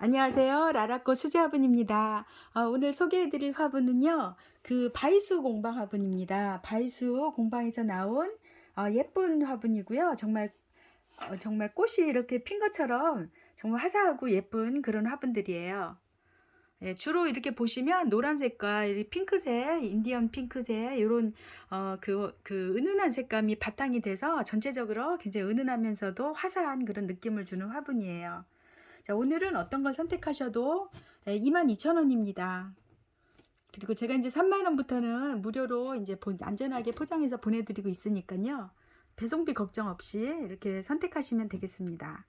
안녕하세요. 라라꽃 수제 화분입니다. 어, 오늘 소개해드릴 화분은요. 그 바이수 공방 화분입니다. 바이수 공방에서 나온 어, 예쁜 화분이고요. 정말 어, 정말 꽃이 이렇게 핀 것처럼 정말 화사하고 예쁜 그런 화분들이에요. 예, 주로 이렇게 보시면 노란색과 이 핑크색, 인디언 핑크색 이런 어, 그, 그 은은한 색감이 바탕이 돼서 전체적으로 굉장히 은은하면서도 화사한 그런 느낌을 주는 화분이에요. 자, 오늘은 어떤 걸 선택하셔도 22,000원입니다. 그리고 제가 이제 3만원부터는 무료로 이제 보- 안전하게 포장해서 보내드리고 있으니까요. 배송비 걱정 없이 이렇게 선택하시면 되겠습니다.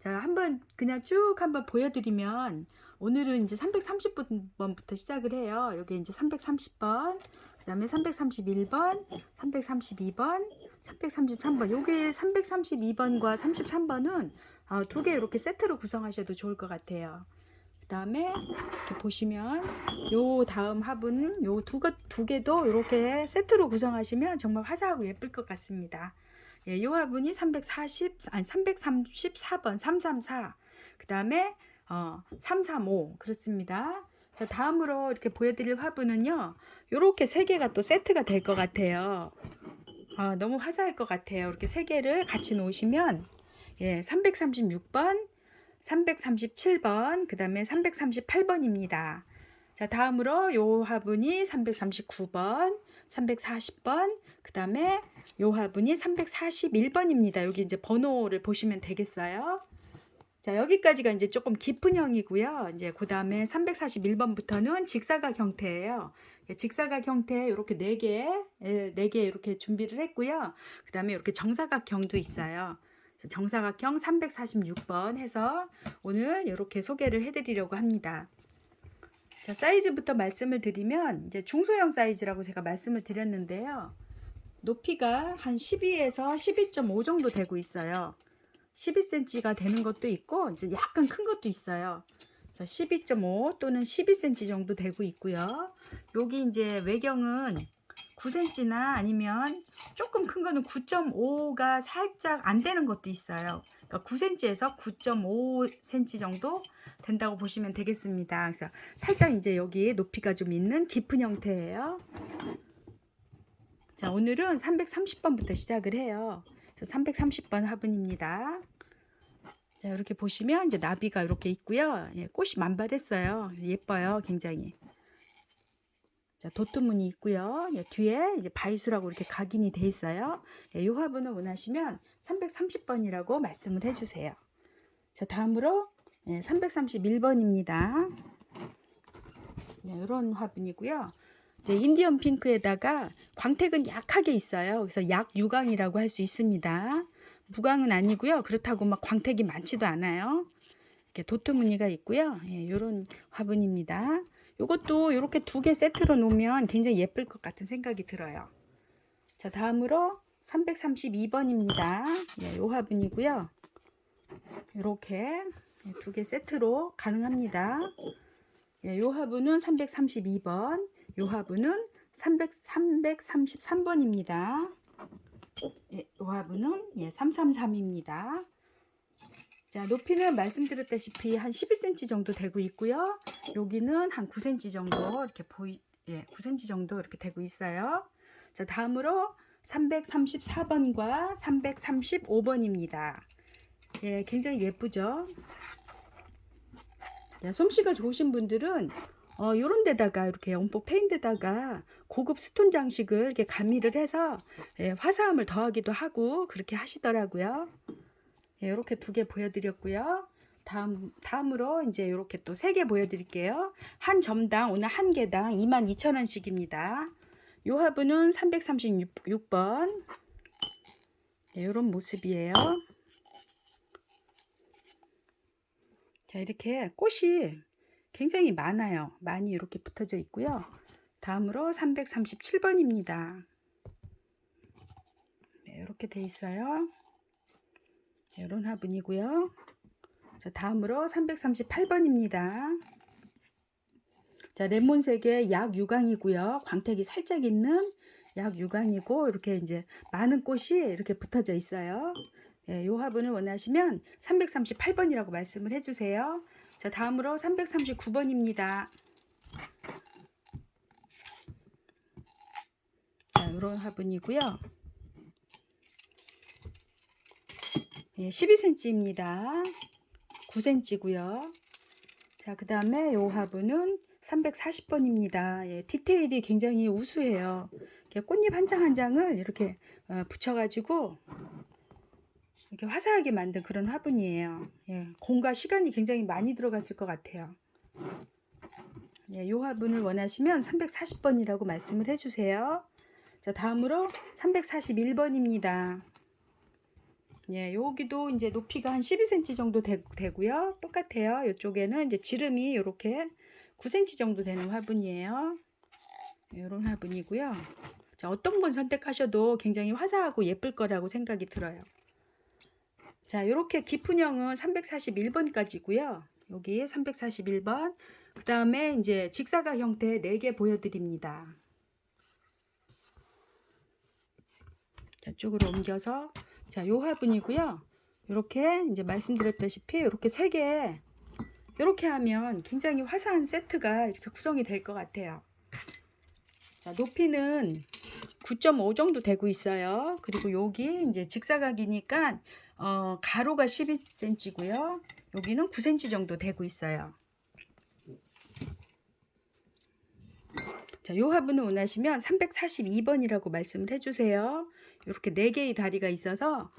자, 한번 그냥 쭉 한번 보여드리면 오늘은 이제 330번부터 시작을 해요. 여기 이제 330번, 그 다음에 331번, 332번, 333번. 요게 332번과 33번은 어, 두개 이렇게 세트로 구성하셔도 좋을 것 같아요. 그 다음에 이렇게 보시면 요 다음 화분 요두두 개도 이렇게 세트로 구성하시면 정말 화사하고 예쁠 것 같습니다. 예, 요 화분이 340 아니 334번 334. 그 다음에 어, 335 그렇습니다. 자 다음으로 이렇게 보여드릴 화분은요. 요렇게 세 개가 또 세트가 될 것 같아요. 아, 너무 화사할 것 같아요. 이렇게 세 개를 같이 놓으시면 예, 336번, 337번, 그 다음에 338번입니다. 자, 다음으로 요 화분이 339번, 340번, 그 다음에 요 화분이 341번입니다. 여기 이제 번호를 보시면 되겠어요. 자, 여기까지가 이제 조금 깊은 형이고요. 이제 그 다음에 341번부터는 직사각 형태예요. 예, 직사각 형태 이렇게 네 개, 예, 네개 이렇게 준비를 했고요. 그 다음에 이렇게 정사각형도 있어요. 정사각형 346번 해서 오늘 이렇게 소개를 해드리려고 합니다. 자, 사이즈부터 말씀을 드리면 이제 중소형 사이즈라고 제가 말씀을 드렸는데요. 높이가 한 12에서 12.5 정도 되고 있어요. 12cm가 되는 것도 있고 이제 약간 큰 것도 있어요. 그래서 12.5 또는 12cm 정도 되고 있고요. 여기 이제 외경은 9cm나 아니면 조금 큰 거는 9.5가 살짝 안 되는 것도 있어요. 그러니까 9cm에서 9.5cm 정도 된다고 보시면 되겠습니다. 그래서 살짝 이제 여기 높이가 좀 있는 깊은 형태예요. 자, 오늘은 330번부터 시작을 해요. 그래서 330번 화분입니다. 자, 이렇게 보시면 이제 나비가 이렇게 있고요. 예, 꽃이 만발했어요. 예뻐요, 굉장히. 자, 도트문이 있고요. 예, 뒤에 이제 바이수라고 이렇게 각인이 돼 있어요. 예, 이 화분을 원하시면 330번이라고 말씀을 해주세요. 자, 다음으로 예, 331번입니다. 네, 이런 화분이고요. 이제 인디언 핑크에다가 광택은 약하게 있어요. 그래서 약 유광이라고 할 수 있습니다. 무광은 아니고요. 그렇다고 막 광택이 많지도 않아요. 이렇게 도트 무늬가 있고요. 예, 이런 화분입니다. 이것도 이렇게 두 개 세트로 놓으면 굉장히 예쁠 것 같은 생각이 들어요. 자, 다음으로 332번입니다. 예, 요 화분이고요. 이렇게 두 개 세트로 가능합니다. 예, 요 화분은 332번, 요 화분은 300, 333번입니다. 예, 요 화분은 예, 333입니다. 자, 높이는 말씀드렸다시피 한 12cm 정도 되고 있고요. 여기는 한 9cm 정도 이렇게 보이 예, 9cm 정도 이렇게 되고 있어요. 자, 다음으로 334번과 335번입니다. 예, 굉장히 예쁘죠? 자, 솜씨가 좋으신 분들은 어, 요런 데다가 이렇게 연포 페인 데다가 고급 스톤 장식을 이렇게 가미를 해서 예, 화사함을 더하기도 하고 그렇게 하시더라고요. 예, 이렇게 두 개 보여드렸고요. 다음 다음으로 이제 이렇게 또 세 개 보여드릴게요. 한 점당 오늘 한 개당 22,000원씩입니다. 요 화분은 336번. 네, 이런 모습이에요. 자, 이렇게 꽃이 굉장히 많아요. 많이 이렇게 붙어져 있고요. 다음으로 337번입니다. 네, 이렇게 돼 있어요. 네, 이런 화분이고요. 자, 다음으로 338번입니다. 자, 레몬색의 약 유광이고요. 광택이 살짝 있는 약 유광이고 이렇게 이제 많은 꽃이 이렇게 붙어져 있어요. 예, 요 화분을 원하시면 338번이라고 말씀을 해주세요. 자, 다음으로 339번입니다. 자, 이런 화분이고요. 예, 12cm입니다. 9cm고요. 자, 그 다음에 요 화분은 340번입니다. 예, 디테일이 굉장히 우수해요. 꽃잎 한 장 한 장을 이렇게 어, 붙여가지고 이렇게 화사하게 만든 그런 화분이에요. 예, 공과 시간이 굉장히 많이 들어갔을 것 같아요. 예, 요 화분을 원하시면 340번이라고 말씀을 해주세요. 자, 다음으로 341번입니다. 예, 여기도 이제 높이가 한 12cm 정도 되, 되고요. 똑같아요. 이쪽에는 이제 지름이 이렇게 9cm 정도 되는 화분이에요. 이런 화분이고요. 자, 어떤 건 선택하셔도 굉장히 화사하고 예쁠 거라고 생각이 들어요. 자, 이렇게 깊은형은 341번까지고요. 여기 341번. 그 다음에 이제 직사각 형태 4개 보여드립니다. 자, 쪽으로 옮겨서 자, 요 화분이고요. 이렇게 이제 말씀드렸다시피 이렇게 세 개 이렇게 하면 굉장히 화사한 세트가 이렇게 구성이 될 것 같아요. 자, 높이는 9.5 정도 되고 있어요. 그리고 여기 이제 직사각이니까 어, 가로가 12cm고요. 여기는 9cm 정도 되고 있어요. 자, 요 화분을 원하시면 342번이라고 말씀을 해주세요. 이렇게 네 개의 다리가 있어서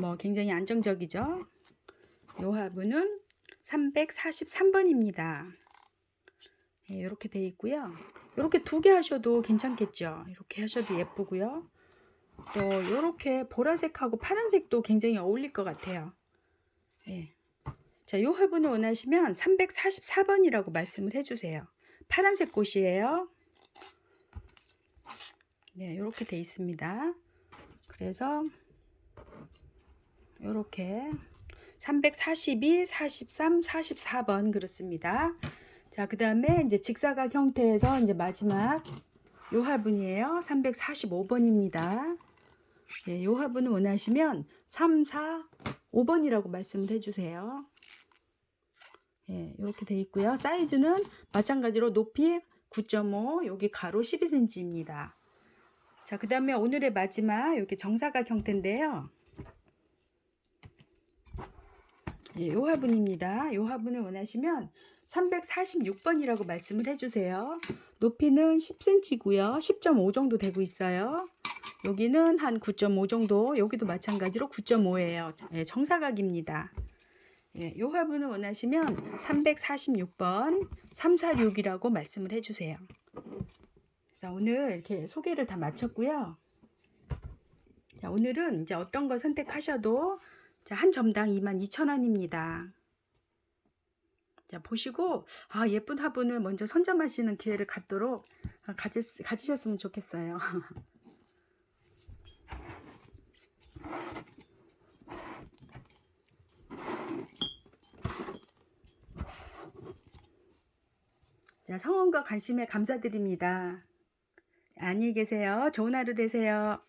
뭐 굉장히 안정적이죠. 요 화분은 343번입니다. 예, 이렇게 돼 있고요. 이렇게 두 개 하셔도 괜찮겠죠. 이렇게 하셔도 예쁘고요. 또 이렇게 보라색하고 파란색도 굉장히 어울릴 것 같아요. 예. 자, 요 화분을 원하시면 344번이라고 말씀을 해주세요. 파란색 꽃이에요. 네, 이렇게 돼 있습니다. 그래서 이렇게 342, 43, 44번 그렇습니다. 자, 그 다음에 이제 직사각 형태에서 이제 마지막 요 화분이에요. 345번입니다. 네, 요 화분을 원하시면 3, 4, 5번이라고 말씀을 해주세요. 예, 이렇게 돼 있고요. 사이즈는 마찬가지로 높이 9.5, 여기 가로 12cm입니다. 자, 그 다음에 오늘의 마지막 이렇게 정사각 형태인데요. 예, 요 화분입니다. 요 화분을 원하시면 346번이라고 말씀을 해주세요. 높이는 10cm고요. 10.5 정도 되고 있어요. 여기는 한 9.5 정도, 여기도 마찬가지로 9.5예요. 예, 정사각입니다. 예, 요 화분을 원하시면 346번, 346이라고 말씀을 해주세요. 자, 오늘 이렇게 소개를 다 마쳤고요. 자, 오늘은 이제 어떤 걸 선택하셔도 자, 한 점당 22,000원입니다. 자, 보시고 아, 예쁜 화분을 먼저 선점하시는 기회를 갖도록 아, 가지, 가지셨으면 좋겠어요. 자, 성원과 관심에 감사드립니다. 안녕히 계세요. 좋은 하루 되세요.